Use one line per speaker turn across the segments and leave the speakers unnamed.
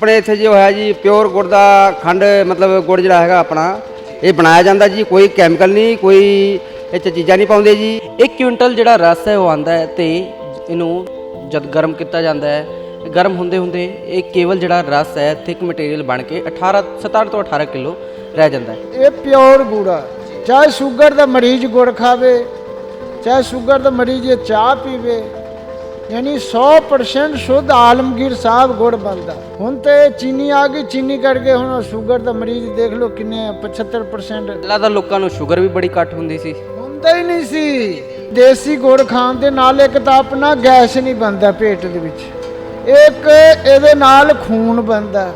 ਆਪਣੇ ਇੱਥੇ ਜੋ ਹੈ ਜੀ ਪਿਓਰ ਗੁੜ ਦਾ ਖੰਡ ਮਤਲਬ ਗੁੜ ਜਿਹੜਾ ਹੈਗਾ ਆਪਣਾ ਇਹ ਬਣਾਇਆ ਜਾਂਦਾ ਜੀ ਕੋਈ ਕੈਮੀਕਲ ਨਹੀਂ ਕੋਈ ਇਹ 'ਚ ਚੀਜ਼ਾਂ ਨਹੀਂ ਪਾਉਂਦੇ ਜੀ।
ਇੱਕ ਕੁਇੰਟਲ ਜਿਹੜਾ ਰਸ ਹੈ ਉਹ ਆਂਦਾ ਹੈ ਤੇ ਇਹਨੂੰ ਜਦ ਗਰਮ ਕੀਤਾ ਜਾਂਦਾ ਹੈ ਗਰਮ ਹੁੰਦੇ ਹੁੰਦੇ ਇਹ ਕੇਵਲ ਜਿਹੜਾ ਰਸ ਹੈ ਥਿਕ ਮਟੀਰੀਅਲ ਬਣ ਕੇ 18 17 ਤੋਂ 18 ਕਿਲੋ ਰਹਿ ਜਾਂਦਾ ਹੈ।
ਇਹ ਪਿਓਰ ਗੁੜ ਆ। ਚਾਹੇ ਸ਼ੂਗਰ ਦਾ ਮਰੀਜ਼ ਗੁੜ ਖਾਵੇ ਚਾਹੇ ਸ਼ੂਗਰ ਦਾ ਮਰੀਜ਼ ਇਹ ਚਾਹ ਪੀਵੇ ਯਾਨੀ 100% ਸ਼ੁੱਧ ਆਲਮਗੀਰ ਸਾਹਿਬ ਗੁੜ ਬਣਦਾ। ਹੁਣ ਤੇ ਚੀਨੀ ਆ ਗਈ ਚੀਨੀ ਕਰਕੇ ਹੁਣ ਸ਼ੂਗਰ ਦਾ ਮਰੀਜ਼ ਦੇਖ ਲਓ ਕਿੰਨੇ ਆ, 75%
ਪਹਿਲਾਂ ਤਾਂ ਲੋਕਾਂ ਨੂੰ ਸ਼ੂਗਰ ਵੀ ਬੜੀ ਘੱਟ ਹੁੰਦੀ ਸੀ।
ਹੁੰਦਾ ਹੀ ਨਹੀਂ ਸੀ। ਦੇਸੀ ਗੁੜ ਖਾਣ ਦੇ ਨਾਲ ਇੱਕ ਤਾਂ ਆਪਣਾ ਗੈਸ ਨਹੀਂ ਬਣਦਾ ਪੇਟ ਦੇ ਵਿੱਚ। ਇੱਕ ਇਹਦੇ ਨਾਲ ਖੂਨ ਬਣਦਾ।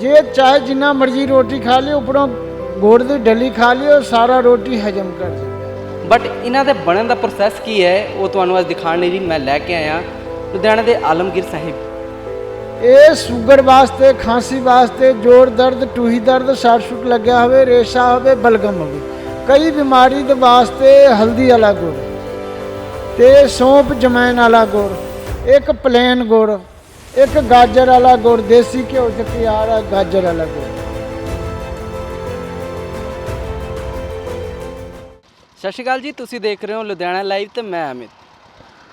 ਜੇ ਚਾਹੇ ਜਿੰਨਾ ਮਰਜ਼ੀ ਰੋਟੀ ਖਾ ਲਿਓ ਉੱਪਰੋਂ ਗੁੜ ਦੀ ਡਲੀ ਖਾ ਲਿਓ ਸਾਰਾ ਰੋਟੀ ਹਜਮ ਕਰ
ਬਟ ਇਹਨਾਂ ਦੇ ਬਣਨ ਦਾ ਪ੍ਰੋਸੈਸ ਕੀ ਹੈ, ਉਹ ਤੁਹਾਨੂੰ ਅੱਜ ਦਿਖਾਣ ਲਈ ਮੈਂ ਲੈ ਕੇ ਆਇਆ, ਲੁਧਿਆਣਾ ਦੇ ਆਲਮਗੀਰ ਸਾਹਿਬ।
ਇਹ ਸ਼ੂਗਰ ਵਾਸਤੇ, ਖਾਂਸੀ ਵਾਸਤੇ ਜੋੜ ਦਰਦ, ਟੂਹੀ ਦਰਦ ਸ਼ਾਰਟ ਸ਼ੂਟ ਲੱਗਿਆ ਹੋਵੇ, ਰੇਸ਼ਾ ਹੋਵੇ, ਬਲਗਮ ਹੋਵੇ, ਕਈ ਬਿਮਾਰੀ ਦੇ ਵਾਸਤੇ ਹਲਦੀ ਵਾਲਾ ਗੁੜ, ਤੇ ਸੌਂਪ ਜਮੈਨ ਵਾਲਾ ਗੁੜ, ਇੱਕ ਪਲੇਨ ਗੁੜ, ਇੱਕ ਗਾਜਰ ਵਾਲਾ ਗੁੜ, ਦੇਸੀ ਘਿਓ ਚ ਤਿਆਰ ਆ ਗਾਜਰ ਵਾਲਾ ਗੁੜ।
ਸਤਿ ਸ਼੍ਰੀ ਅਕਾਲ ਜੀ, ਤੁਸੀਂ ਦੇਖ ਰਹੇ ਹੋ ਲੁਧਿਆਣਾ ਲਾਈਵ ਤੇ ਮੈਂ ਅਮਿਤ।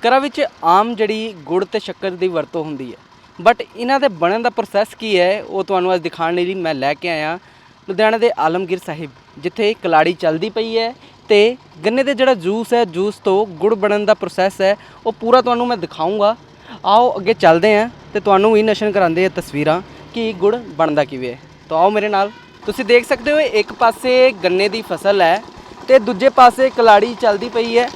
ਘਰਾਂ ਵਿੱਚ ਆਮ ਜਿਹੜੀ ਗੁੜ ਤੇ ਸ਼ੱਕਰ ਦੀ ਵਰਤੋਂ ਹੁੰਦੀ ਹੈ। ਬਟ ਇਹਨਾਂ ਦੇ ਬਣਨ ਦਾ ਪ੍ਰੋਸੈਸ ਕੀ ਹੈ, ਉਹ ਤੁਹਾਨੂੰ ਅੱਜ ਦਿਖਾਣ ਲਈ ਮੈਂ ਲੈ ਕੇ ਆਇਆ। ਲੁਧਿਆਣਾ ਦੇ ਆਲਮਗੀਰ ਸਾਹਿਬ, ਜਿੱਥੇ ਕਲਾੜੀ ਚੱਲਦੀ ਪਈ ਹੈ ਤੇ ਗੰਨੇ ਦੇ ਜਿਹੜਾ ਜੂਸ ਹੈ ਜੂਸ ਤੋਂ ਗੁੜ ਬਣਨ ਦਾ ਪ੍ਰੋਸੈਸ ਹੈ, ਉਹ ਪੂਰਾ ਤੁਹਾਨੂੰ ਮੈਂ ਦਿਖਾਉਂਗਾ ਆਓ ਅੱਗੇ ਚੱਲਦੇ ਹਾਂ ਤੇ ਤੁਹਾਨੂੰ ਵੀ ਨਸ਼ਨ ਕਰਾਉਂਦੇ ਆ ਤਸਵੀਰਾਂ ਕਿ ਗੁੜ ਬਣਦਾ ਕਿਵੇਂ ਹੈ। ਤਾਂ ਆਓ ਮੇਰੇ ਨਾਲ, ਤੁਸੀਂ ਦੇਖ ਸਕਦੇ ਹੋ ਇੱਕ ਪਾਸੇ ਗੰਨੇ ਦੀ ਫਸਲ ਹੈ ਤੇ ਦੂਜੇ ਪਾਸੇ ਕਲਾੜੀ ਚੱਲਦੀ ਪਈ ਹੈ,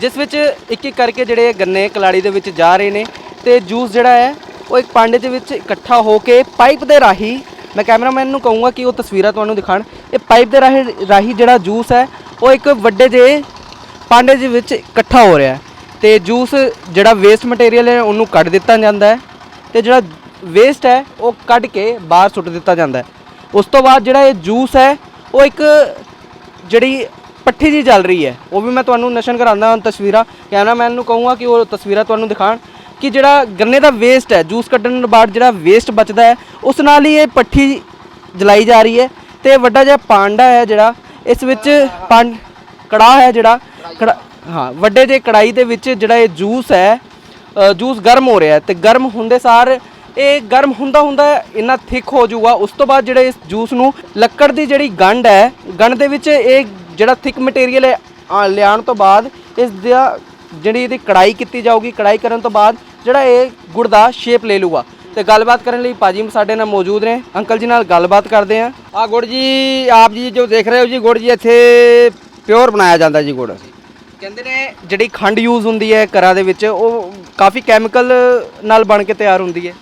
ਜਿਸ ਵਿੱਚ ਇੱਕ ਇੱਕ ਕਰਕੇ ਜਿਹੜੇ ਗੰਨੇ ਕਲਾੜੀ ਦੇ ਵਿੱਚ ਜਾ ਰਹੇ ਨੇ ਤੇ ਜੂਸ ਜਿਹੜਾ ਹੈ, ਉਹ ਇੱਕ ਪਾਂਡੇ ਦੇ ਵਿੱਚ ਇਕੱਠਾ ਹੋ ਕੇ ਪਾਈਪ ਦੇ ਰਾਹੀਂ, ਮੈਂ ਕੈਮਰਾਮੈਨ ਨੂੰ ਕਹੂੰਗਾ ਕਿ ਉਹ ਤਸਵੀਰਾਂ ਤੁਹਾਨੂੰ ਦਿਖਾਣ, ਇਹ ਪਾਈਪ ਦੇ ਰਾਹੀਂ ਰਾਹੀਂ ਜਿਹੜਾ ਜੂਸ ਹੈ, ਉਹ ਇੱਕ ਵੱਡੇ ਜਿਹੇ ਪਾਂਡੇ ਦੇ ਵਿੱਚ ਇਕੱਠਾ ਹੋ ਰਿਹਾ ਹੈ। ਤੇ ਜੂਸ ਜਿਹੜਾ ਵੇਸਟ ਮਟੀਰੀਅਲ ਹੈ, ਉਹਨੂੰ ਕੱਢ ਦਿੱਤਾ ਜਾਂਦਾ ਹੈ ਤੇ ਜਿਹੜਾ ਵੇਸਟ ਹੈ, ਉਹ ਕੱਢ ਕੇ ਬਾਹਰ ਸੁੱਟ ਦਿੱਤਾ ਜਾਂਦਾ ਹੈ। ਉਸ ਤੋਂ ਬਾਅਦ ਜਿਹੜਾ ਇਹ ਜੂਸ ਹੈ, ਉਹ ਇੱਕ ਜਿਹੜੀ ਪੱਠੀ ਜੀ ਚੱਲ ਰਹੀ ਹੈ। ਉਹ ਵੀ ਮੈਂ ਤੁਹਾਨੂੰ ਨਸ਼ਨ ਕਰਾਉਂਦਾ ਹਾਂ ਤਸਵੀਰਾਂ, ਕੈਮਰਾਮੈਨ ਨੂੰ ਕਹੂੰਗਾ ਕਿ ਉਹ ਤਸਵੀਰਾਂ ਤੁਹਾਨੂੰ ਦਿਖਾਣ ਕਿ ਜਿਹੜਾ ਗੰਨੇ ਦਾ ਵੇਸਟ ਹੈ ਜੂਸ ਕੱਢਣ ਤੋਂ ਬਾਅਦ ਜਿਹੜਾ ਵੇਸਟ ਬਚਦਾ ਹੈ, ਉਸ ਨਾਲ ਹੀ ਇਹ ਪੱਠੀ ਜਲਾਈ ਜਾ ਰਹੀ ਹੈ ਤੇ ਵੱਡਾ ਜਿਹਾ ਪਾਂਡਾ ਹੈ ਜਿਹੜਾ, ਇਸ ਵਿੱਚ ਪੰਡ, ਕੜਾਹ ਹੈ ਜਿਹੜਾ, ਕੜਾ, ਹਾਂ, ਵੱਡੇ ਜਿਹੇ ਕੜਾਈ ਦੇ ਵਿੱਚ ਜਿਹੜਾ ਇਹ ਜੂਸ ਹੈ ਜੂਸ ਗਰਮ ਹੋ ਰਿਹਾ ਹੈ ਤੇ ਗਰਮ ਹੁੰਦੇ ਸਾਰ ਇਹ ਗਰਮ ਹੁੰਦਾ ਹੁੰਦਾ ਇੰਨਾ ਥਿਕ ਹੋ ਜਾਊਗਾ, ਉਸ ਤੋਂ ਬਾਅਦ ਜਿਹੜੇ ਇਸ ਜੂਸ ਨੂੰ ਲੱਕੜ ਦੀ ਜਿਹੜੀ ਗੰਢ ਹੈ, ਗੰਢ ਦੇ ਵਿੱਚ ਇਹ ਜਿਹੜਾ ਥਿਕ ਮਟੀਰੀਅਲ ਹੈ ਲਿਆਉਣ ਤੋਂ ਬਾਅਦ ਇਸ ਦਾ ਜਿਹੜੀ ਇਹਦੀ ਕੜਾਈ ਕੀਤੀ ਜਾਊਗੀ ਕੜਾਈ ਕਰਨ ਤੋਂ ਬਾਅਦ ਜਿਹੜਾ ਇਹ ਗੁੜ ਦਾ ਸ਼ੇਪ ਲੈ ਲੂਗਾ ਤੇ ਗੱਲਬਾਤ ਕਰਨ ਲਈ ਭਾਜੀ ਸਾਡੇ ਨਾਲ ਮੌਜੂਦ ਨੇ। ਅੰਕਲ ਜੀ ਨਾਲ ਗੱਲਬਾਤ ਕਰਦੇ ਆਂ
ਆ ਗੁੜ ਜੀ ਆਪ ਜੀ ਜੋ ਦੇਖ ਰਹੇ ਹੋ ਜੀ ਗੁੜ ਜੀ ਇੱਥੇ ਪਿਓਰ ਬਣਾਇਆ ਜਾਂਦਾ ਜੀ ਗੁੜ।
ਕਹਿੰਦੇ ਨੇ ਜਿਹੜੀ ਖੰਡ ਯੂਜ਼ ਹੁੰਦੀ ਹੈ ਘਰਾਂ ਦੇ ਵਿੱਚ ਉਹ ਕਾਫੀ ਕੈਮੀਕਲ ਨਾਲ ਬਣ ਕੇ ਤਿਆਰ ਹੁੰਦੀ ਹੈ।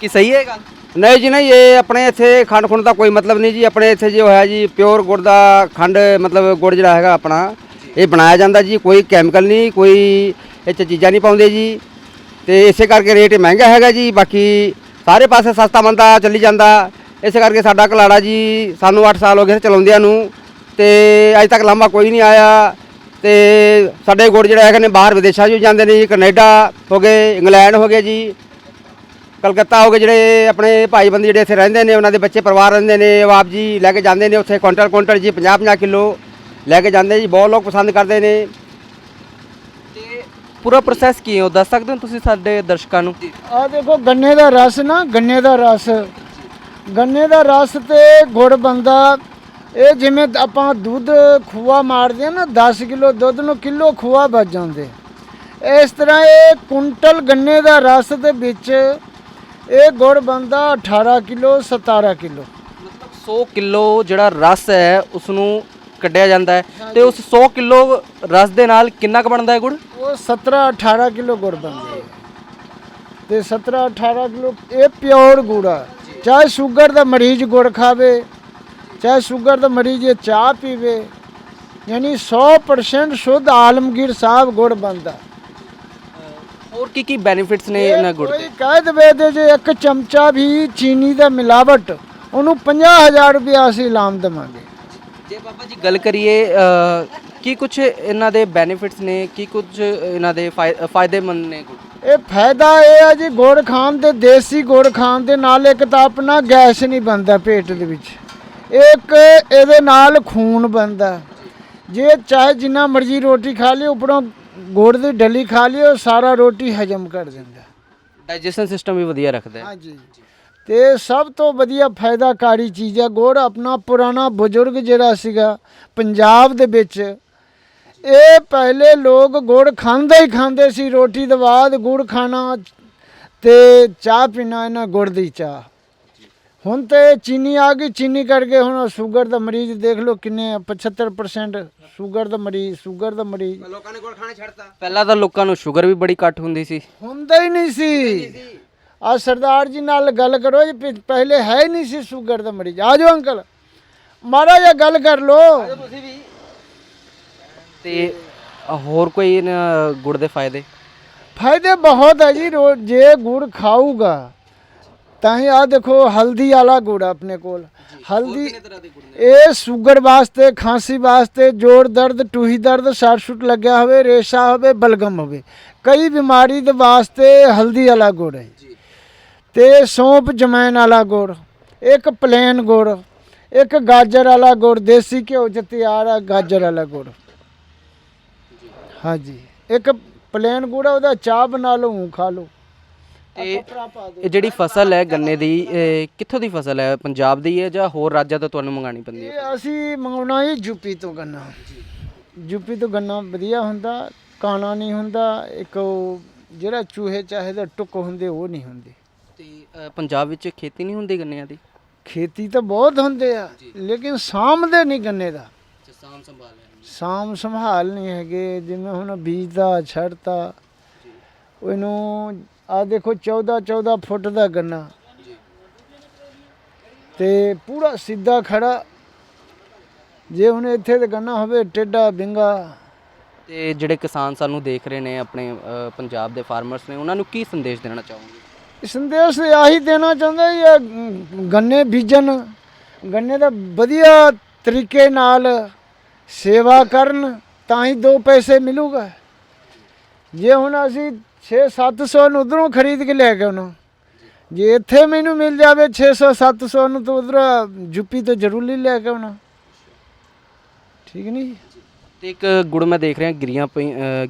ਕੀ ਸਹੀ ਹੈ ਗੱਲ?
ਨਹੀਂ ਜੀ, ਨਹੀਂ, ਇਹ ਆਪਣੇ ਇੱਥੇ ਖੰਡ ਖੁੰਡ ਦਾ ਕੋਈ ਮਤਲਬ ਨਹੀਂ ਜੀ। ਆਪਣੇ ਇੱਥੇ ਜੋ ਹੈ ਜੀ, ਪਿਓਰ ਗੁੜ ਦਾ ਖੰਡ ਮਤਲਬ ਗੁੜ ਜਿਹੜਾ ਹੈਗਾ ਆਪਣਾ, ਇਹ ਬਣਾਇਆ ਜਾਂਦਾ ਜੀ। ਕੋਈ ਕੈਮੀਕਲ ਨਹੀਂ, ਕੋਈ ਇਹ 'ਚ ਚੀਜ਼ਾਂ ਨਹੀਂ ਪਾਉਂਦੇ ਜੀ। ਤੇ ਇਸੇ ਕਰਕੇ ਰੇਟ ਮਹਿੰਗਾ ਹੈਗਾ ਜੀ। ਬਾਕੀ ਸਾਰੇ ਪਾਸੇ ਸਸਤਾ ਮੰਦਾ ਚੱਲੀ ਜਾਂਦਾ। ਇਸੇ ਕਰਕੇ ਸਾਡਾ ਕਲਾੜਾ ਜੀ, ਸਾਨੂੰ 8 ਸਾਲ ਹੋ ਗਏ ਚਲਾਉਂਦਿਆਂ ਨੂੰ। ਤੇ ਅਜੇ ਤੱਕ ਲੰਬਾ ਕੋਈ ਨਹੀਂ ਆਇਆ। ਤੇ ਸਾਡੇ ਗੁੜ ਜਿਹੜਾ ਹੈਗੇ ਨੇ, ਬਾਹਰ ਵਿਦੇਸ਼ਾਂ 'ਚ ਵੀ ਜਾਂਦੇ ਨੇ ਜੀ। ਕੈਨੇਡਾ ਹੋ ਗਏ, ਇੰਗਲੈਂਡ ਹੋ ਗਏ ਜੀ। ਕਲਕੱਤਾ ਹੋ ਗਏ ਜਿਹੜੇ ਆਪਣੇ ਭਾਈ ਬੰਦੇ ਜਿਹੜੇ ਇੱਥੇ ਰਹਿੰਦੇ ਨੇ ਉਹਨਾਂ ਦੇ ਬੱਚੇ ਪਰਿਵਾਰ ਰਹਿੰਦੇ ਨੇ ਉਹ ਆਪ ਜੀ ਲੈ ਕੇ ਜਾਂਦੇ ਨੇ ਉੱਥੇ ਕੁਇੰਟਲ ਕੁਇੰਟਲ ਜੀ 50 50 ਕਿਲੋ ਲੈ ਕੇ ਜਾਂਦੇ ਜੀ ਬਹੁਤ ਲੋਕ ਪਸੰਦ ਕਰਦੇ ਨੇ।
ਤੇ ਪੂਰਾ ਪ੍ਰੋਸੈਸ ਕੀ ਹੈ? ਉਹ ਦੱਸ ਸਕਦੇ ਹੋ ਤੁਸੀਂ ਸਾਡੇ ਦਰਸ਼ਕਾਂ ਨੂੰ?
ਆ ਦੇਖੋ ਗੰਨੇ ਦਾ ਰਸ ਨਾ ਗੰਨੇ ਦਾ ਰਸ। ਗੰਨੇ ਦਾ ਰਸ ਤੇ ਗੁੜ ਬੰਦਾ ਇਹ ਜਿਵੇਂ ਆਪਾਂ ਦੁੱਧ ਖੂਆ ਮਾਰਦੇ ਆ ਨਾ 10 ਕਿਲੋ ਦੁੱਧ ਨੂੰ ਕਿਲੋ ਖੂਆ ਬਚ ਜਾਂਦੇ। ਇਸ ਤਰ੍ਹਾਂ ਇਹ ਕੁੰਟਲ ਗੰਨੇ ਦਾ ਰਸ ਦੇ ਵਿੱਚ ਇਹ ਗੁੜ ਬੰਦਾ 18 ਕਿਲੋ 17 ਕਿਲੋ।
ਮਤਲਬ 100 ਕਿਲੋ ਜਿਹੜਾ ਰਸ ਹੈ ਉਸ ਨੂੰ ਕੱਢਿਆ ਜਾਂਦਾ ਹੈ। ਤੇ ਉਸ 100 ਕਿਲੋ ਰਸ ਦੇ ਨਾਲ ਕਿੰਨਾ ਕੁ ਬਣਦਾ ਹੈ ਗੁੜ?
ਉਹ 17 18 ਕਿਲੋ ਗੁੜ ਬਣਦੇ ਆ। ਤੇ 17 18 ਕਿਲੋ ਇਹ ਪਿਓਰ ਗੁੜ ਆ। ਚਾਹੇ ਸ਼ੂਗਰ ਦਾ ਮਰੀਜ਼ ਗੁੜ ਖਾਵੇ ਚਾਹੇ ਸ਼ੂਗਰ ਦਾ ਮਰੀਜ਼ ਇਹ ਚਾਹ ਪੀਵੇ ਯਾਨੀ 100% ਸ਼ੁੱਧ ਆਲਮਗੀਰ ਸਾਹਿਬ ਗੁੜ ਬਣਦਾ।
ਹੋਰ ਕੀ ਕੀ ਬੈਨੀਫਿਟਸ ਨੇ ਇਹਨਾਂ ਗੁੜ ਦੇ?
ਕੋਈ ਕਹਿ ਦਵੇ ਤੇ ਜੇ ਇੱਕ ਚਮਚਾ ਵੀ ਚੀਨੀ ਦਾ ਮਿਲਾਵਟ ਉਹਨੂੰ 50000 ਰੁਪਇਆ ਅਸੀਂ ਇਨਾਮ ਦੇਵਾਂਗੇ।
ਜੇ ਬਾਬਾ ਜੀ ਗੱਲ ਕਰੀਏ ਅ, ਕੀ ਕੁਝ ਇਹਨਾਂ ਦੇ ਬੈਨੀਫਿਟਸ ਨੇ ਕੀ ਕੁਝ ਇਹਨਾਂ ਦੇ ਫਾਇ- ਫਾਇਦੇਮੰਦ ਨੇ ਗੁੜ?
ਇਹ ਫਾਇਦਾ ਇਹ ਆ ਜੀ ਗੁੜ ਖਾਣ ਦੇ ਦੇਸੀ ਗੁੜ ਖਾਣ ਦੇ ਨਾਲ ਇੱਕ ਤਾਂ ਆਪਣਾ ਗੈਸ ਨਹੀਂ ਬਣਦਾ ਪੇਟ ਦੇ ਵਿੱਚ। ਇੱਕ ਇਹਦੇ ਨਾਲ ਖੂਨ ਬਣਦਾ। ਜੇ ਚਾਹੇ ਜਿੰਨਾ ਮਰਜ਼ੀ ਰੋਟੀ ਖਾ ਲਿਓ ਉੱਪਰੋਂ ਗੁੜ ਦੀ ਡਲੀ ਖਾ ਲਿਓ ਸਾਰਾ ਰੋਟੀ ਹਜਮ ਕਰ ਦਿੰਦਾ।
ਡਾਈਜੈਸ਼ਨ ਸਿਸਟਮ ਵੀ ਵਧੀਆ ਰੱਖਦਾ ਹੈ।
ਹਾਂਜੀ। ਤੇ ਸਭ ਤੋਂ ਵਧੀਆ ਫਾਇਦਾਕਾਰੀ ਚੀਜ਼ ਹੈ ਗੁੜ ਆਪਣਾ ਪੁਰਾਣਾ ਬਜ਼ੁਰਗ ਜਿਹੜਾ ਸੀਗਾ ਪੰਜਾਬ ਦੇ ਵਿੱਚ ਇਹ ਪਹਿਲੇ ਲੋਕ ਗੁੜ ਖਾਂਦੇ ਹੀ ਖਾਂਦੇ ਸੀ ਰੋਟੀ ਦੇ ਬਾਅਦ ਗੁੜ ਖਾਣਾ ਤੇ ਚਾਹ ਪੀਣਾ ਇਹਨਾਂ ਗੁੜ ਦੀ ਚਾਹ। ਹੁਣ ਤੇ ਚੀਨੀ ਆ ਗਈ ਚੀਨੀ ਕਰਕੇ ਹੁਣ ਸ਼ੂਗਰ ਦਾ ਮਰੀਜ਼ ਦੇਖ ਲਓ ਕਿੰਨੇ ਆ, 75% ਸ਼ੂਗਰ ਦਾ ਮਰੀਜ਼ ਸ਼ੂਗਰ ਦਾ ਮਰੀਜ਼।
ਲੋਕਾਂ ਨੇ ਗੁੜ ਖਾਣੇ ਛੱਡਤਾ।
ਪਹਿਲਾਂ ਤਾਂ ਲੋਕਾਂ ਨੂੰ ਸ਼ੂਗਰ ਵੀ ਬੜੀ ਘੱਟ ਹੁੰਦੀ ਸੀ।
ਹੁੰਦਾ ਹੀ ਨਹੀਂ ਸੀ। ਆ ਸਰਦਾਰ ਜੀ ਨਾਲ ਗੱਲ ਕਰੋ ਜੀ ਪਿ- ਪਹਿਲੇ ਹੈ ਹੀ ਨਹੀਂ ਸੀ ਸ਼ੂਗਰ ਦਾ ਮਰੀਜ਼। ਆ ਜਾਓ ਅੰਕਲ। ਮਾੜਾ ਜਿਹਾ ਗੱਲ ਕਰ ਲੋ
ਤੁਸੀਂ ਵੀ।
ਤੇ ਹੋਰ ਕੋਈ ਇਹਨਾਂ ਗੁੜ ਦੇ ਫਾਇਦੇ?
ਫਾਇਦੇ ਬਹੁਤ ਹੈ ਜੀ ਰੋ ਜੇ ਗੁੜ ਖਾਊਗਾ ਤਾਂ ਹੀ ਆ ਦੇਖੋ ਹਲਦੀ ਵਾਲਾ ਗੁੜ ਆਪਣੇ ਕੋਲ। ਹਲਦੀ ਇਹ ਸ਼ੂਗਰ ਵਾਸਤੇ ਖਾਂਸੀ ਵਾਸਤੇ ਜੋੜ ਦਰਦ ਟੂਹੀ ਦਰਦ ਸੱਟ ਸੁੱਟ ਲੱਗਿਆ ਹੋਵੇ ਰੇਸ਼ਾ ਹੋਵੇ ਬਲਗਮ ਹੋਵੇ ਕਈ ਬਿਮਾਰੀ ਦੇ ਵਾਸਤੇ ਹਲਦੀ ਵਾਲਾ ਗੁੜ ਹੈ। ਤੇ ਸੌਂਪ ਜਮੈਨ ਵਾਲਾ ਗੁੜ ਇੱਕ ਪਲੇਨ ਗੁੜ ਇੱਕ ਗਾਜਰ ਵਾਲਾ ਗੁੜ ਦੇਸੀ ਘਿਓ ਚ ਤਿਆਰ ਆ ਗਾਜਰ ਵਾਲਾ ਗੁੜ। ਹਾਂਜੀ ਇੱਕ ਪਲੇਨ ਗੁੜ ਉਹਦਾ ਚਾਹ ਬਣਾ ਲਓ ਖਾ ਲਓ।
ਤੇ ਇਹ ਜਿਹੜੀ ਫਸਲ ਹੈ ਗੰਨੇ ਦੀ ਇਹ ਕਿੱਥੋਂ ਦੀ ਫਸਲ ਹੈ? ਪੰਜਾਬ ਦੀ ਹੈ ਜਾਂ ਹੋਰ ਰਾਜਾਂ ਤੋਂ ਤੁਹਾਨੂੰ ਮੰਗਾਣੀ ਪੈਂਦੀ ਹੈ?
ਇਹ ਅਸੀਂ ਮੰਗਾਉਣਾ ਹੀ ਯੂਪੀ ਤੋਂ ਗੰਨਾ। ਯੂਪੀ ਤੋਂ ਗੰਨਾ ਵਧੀਆ ਹੁੰਦਾ ਕਾਣਾ ਨਹੀਂ ਹੁੰਦਾ ਇੱਕ ਉਹ ਜਿਹੜਾ ਚੂਹੇ ਚਾਹੇ ਦਾ ਟੁੱਕ ਹੁੰਦੇ ਉਹ ਨਹੀਂ ਹੁੰਦੇ।
ਤੇ ਅ, ਪੰਜਾਬ ਵਿੱਚ ਖੇਤੀ ਨਹੀਂ ਹੁੰਦੀ ਗੰਨਿਆਂ ਦੀ?
ਖੇਤੀ ਤਾਂ ਬਹੁਤ ਹੁੰਦੇ ਆ ਲੇਕਿਨ ਸਾਂਭਦੇ ਨਹੀਂ ਗੰਨੇ ਦਾ।
ਸਾਂਭ ਸੰਭਾਲ
ਸਾਂਭ ਸੰਭਾਲ ਨਹੀਂ ਹੈਗੇ ਜਿਵੇਂ ਹੁਣ ਬੀਜ ਦਾ ਛੜਤਾ ਉਹਨੂੰ ਆ ਦੇਖੋ 14 14 ਫੁੱਟ ਦਾ ਗੰਨਾ। ਤੇ ਪੂਰਾ ਸਿੱਧਾ ਖੜਾ। ਜੇ ਹੁਣ ਇੱਥੇ ਤੇ ਗੰਨਾ ਹੋਵੇ ਟੇਡਾ ਬਿੰਗਾ।
ਤੇ ਜਿਹੜੇ ਕਿਸਾਨ ਸਾਨੂੰ ਦੇਖ ਰਹੇ ਨੇ ਆਪਣੇ ਅ, ਪੰਜਾਬ ਦੇ ਫਾਰਮਰਸ ਨੇ ਉਹਨਾਂ ਨੂੰ ਕੀ ਸੰਦੇਸ਼ ਦੇਣਾ ਚਾਹੋਗੇ?
ਸੰਦੇਸ਼ ਆਹੀ ਦੇਣਾ ਚਾਹੁੰਦਾ ਇਹ ਗੰਨੇ ਬੀਜਣ। ਗੰਨੇ ਦਾ ਵਧੀਆ ਤਰੀਕੇ ਨਾਲ ਸੇਵਾ ਕਰਨ ਤਾਂ ਹੀ ਦੋ ਪੈਸੇ ਮਿਲੂਗਾ। ਜੇ ਹੁਣ ਅਸੀਂ 6-700 ਨੂੰ ਉਧਰੋਂ ਖਰੀਦ ਕੇ ਲੈ ਕੇ ਉਹਨੂੰ ਜੇ ਇੱਥੇ ਮੈਨੂੰ ਮਿਲ ਜਾਵੇ 600-700 ਨੂੰ ਤਾਂ ਉਧਰ ਯੂਪੀ ਤੋਂ ਜ਼ਰੂਰ ਲੈ ਕੇ ਆਉਣਾ। ਠੀਕ ਨਹੀਂ?
ਤੇ ਇੱਕ ਗੁੜ ਮੈਂ ਦੇਖ ਰਿਹਾ ਗਿਰੀਆਂ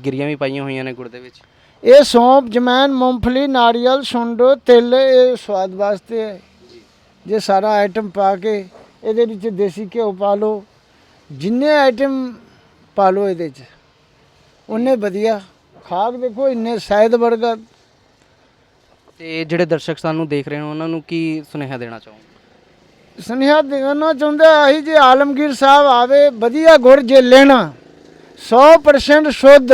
ਗਿਰੀਆਂ ਵੀ ਪਾਈਆਂ ਹੋਈਆਂ ਨੇ ਗੁੜ ਦੇ ਵਿੱਚ।
ਇਹ ਸੌਂਪ ਜਮੈਨ ਮੂੰਗਫਲੀ ਨਾਰੀਅਲ ਸੁੰਡ ਤਿਲ ਇਹ ਸਵਾਦ ਵਾਸਤੇ ਹੈ। ਜੇ ਸਾਰਾ ਆਈਟਮ ਪਾ ਕੇ ਇਹਦੇ ਵਿੱਚ ਦੇਸੀ ਘਿਓ ਪਾ ਲਓ ਜਿੰਨੇ ਆਈਟਮ ਪਾ ਲਓ ਇਹਦੇ 'ਚ ਉਹਨੇ ਵਧੀਆ। ਖਾਕ ਦੇਖੋ ਇੰਨੇ ਸ਼ਾਇਦ ਵਰਗਾ।
ਤੇ ਜਿਹੜੇ ਦਰਸ਼ਕ ਸਾਨੂੰ ਦੇਖ ਰਹੇ ਨੇ ਉਹਨਾਂ ਨੂੰ ਕੀ ਸੁਨੇਹਾ ਦੇਣਾ ਚਾਹੋਗੇ?
ਸੁਨੇਹਾ ਦੇਣਾ ਚਾਹੁੰਦਾ ਆਹੀ ਜੇ ਆਲਮਗੀਰ ਸਾਹਿਬ ਆਵੇ ਵਧੀਆ ਗੁੜ ਜੇ ਲੈਣਾ 100% ਸ਼ੁੱਧ।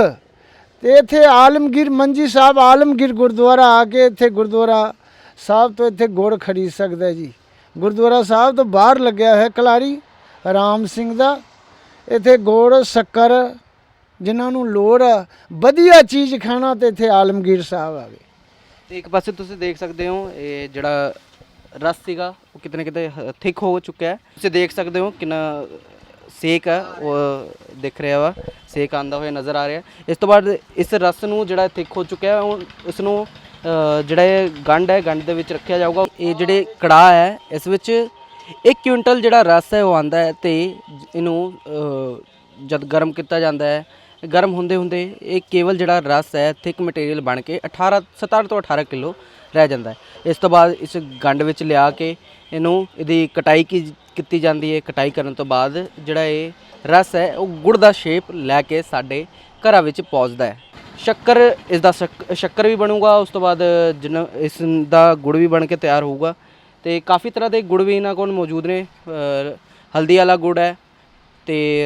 ਤੇ ਇੱਥੇ ਆਲਮਗੀਰ ਮੰਜੀ ਸਾਹਿਬ ਆਲਮਗੀਰ ਗੁਰਦੁਆਰਾ ਆ ਕੇ ਇੱਥੇ ਗੁਰਦੁਆਰਾ ਸਾਹਿਬ ਤੋਂ ਇੱਥੇ ਗੁੜ ਖਰੀਦ ਸਕਦਾ ਜੀ। ਗੁਰਦੁਆਰਾ ਸਾਹਿਬ ਤੋਂ ਬਾਹਰ ਲੱਗਿਆ ਹੋਇਆ ਕਲਾਰੀ ਰਾਮ ਸਿੰਘ ਦਾ। ਇੱਥੇ ਗੁੜ ਸ਼ੱਕਰ ਜਿਨ੍ਹਾਂ ਨੂੰ ਲੋੜ ਆ ਵਧੀਆ ਚੀਜ਼ ਖਾਣਾ ਤੇ ਇੱਥੇ ਆਲਮਗੀਰ ਸਾਹਿਬ ਆਵੇ
ਤੇ ਇੱਕ ਪਾਸੇ ਤੁਸੀਂ ਦੇਖ ਸਕਦੇ ਹੋ ਇਹ ਜਿਹੜਾ ਰਸ ਸੀਗਾ ਉਹ ਕਿਤੇ ਨਾ ਕਿਤੇ ਥਿਕ ਹੋ ਚੁੱਕਿਆ ਹੈ। ਤੁਸੀਂ ਦੇਖ ਸਕਦੇ ਹੋ ਕਿੰਨਾ ਸੇਕ ਹੈ ਉਹ ਦਿਖ ਰਿਹਾ ਵਾ ਸੇਕ ਆਂਦਾ ਹੋਇਆ ਨਜ਼ਰ ਆ ਰਿਹਾ। ਇਸ ਤੋਂ ਬਾਅਦ ਇਸ ਰਸ ਨੂੰ ਜਿਹੜਾ ਥਿਕ ਹੋ ਚੁੱਕਿਆ ਹੈ ਉਹ ਇਸ ਨੂੰ ਅ, ਜਿਹੜਾ ਇਹ ਗੰਢ ਹੈ ਗੰਢ ਦੇ ਵਿੱਚ ਰੱਖਿਆ ਜਾਊਗਾ। ਇਹ ਜਿਹੜੇ ਕੜਾਹ ਹੈ ਇਸ ਵਿੱਚ 1 ਕੁਇੰਟਲ ਜਿਹੜਾ ਰਸ ਹੈ ਉਹ ਆਂਦਾ ਹੈ ਤੇ ਇਹਨੂੰ ਅ, ਜਦ ਗਰਮ ਕੀਤਾ ਜਾਂਦਾ ਹੈ ਗਰਮ ਹੁੰਦੇ ਹੁੰਦੇ ਇਹ ਕੇਵਲ ਜਿਹੜਾ ਰਸ ਹੈ ਥਿਕ ਮਟੀਰੀਅਲ ਬਣ ਕੇ 18 17 ਤੋਂ 18 ਕਿਲੋ ਰਹਿ ਜਾਂਦਾ ਹੈ। ਇਸ ਤੋਂ ਬਾਅਦ ਇਸ ਗੰਡ ਵਿੱਚ ਲਿਆ ਕੇ ਇਹਨੂੰ ਇਹਦੀ ਕਟਾਈ ਕੀ ਕੀਤੀ ਜਾਂਦੀ ਹੈ, ਕਟਾਈ ਕਰਨ ਤੋਂ ਬਾਅਦ ਜਿਹੜਾ ਇਹ ਰਸ ਹੈ, ਉਹ ਗੁੜ ਦਾ ਸ਼ੇਪ ਲੈ ਕੇ ਸਾਡੇ ਘਰਾਂ ਵਿੱਚ ਪਹੁੰਚਦਾ ਹੈ। ਸ਼ੱਕਰ ਇਸ ਦਾ ਸ਼ੱਕ- ਸ਼ੱਕਰ ਵੀ ਬਣੂਗਾ, ਉਸ ਤੋਂ ਬਾਅਦ ਜਿੰਨਾ ਇਸ ਦਾ ਗੁੜ ਵੀ ਬਣ ਕੇ ਤਿਆਰ ਹੋਊਗਾ। ਤੇ ਕਾਫੀ ਤਰ੍ਹਾਂ ਦੇ ਗੁੜ ਵੀ ਇਹਨਾਂ ਕੋਲ ਮੌਜੂਦ ਨੇ ਹਲਦੀ ਵਾਲਾ ਗੁੜ ਹੈ ਤੇ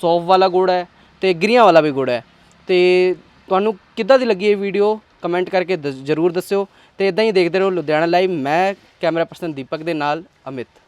ਸੌਫ ਵਾਲਾ ਗੁੜ ਹੈ ਤੇ ਗਿਰੀਆਂ ਵਾਲਾ ਵੀ ਗੁੜ ਹੈ। ਤੇ ਤੁਹਾਨੂੰ ਕਿੱਦਾਂ ਦੀ ਲੱਗੀ ਇਹ ਵੀਡੀਓ ਕਮੈਂਟ ਕਰਕੇ ਦੱਸ- ਜ਼ਰੂਰ ਦੱਸਿਓ। ਤੇ ਇਦਾਂ ਹੀ ਦੇਖਦੇ ਰਹੋ ਲੁਧਿਆਣਾ ਲਾਈਵ ਮੈਂ ਕੈਮਰਾ ਪਰਸਨ ਦੀਪਕ ਦੇ ਨਾਲ, ਅਮਿਤ।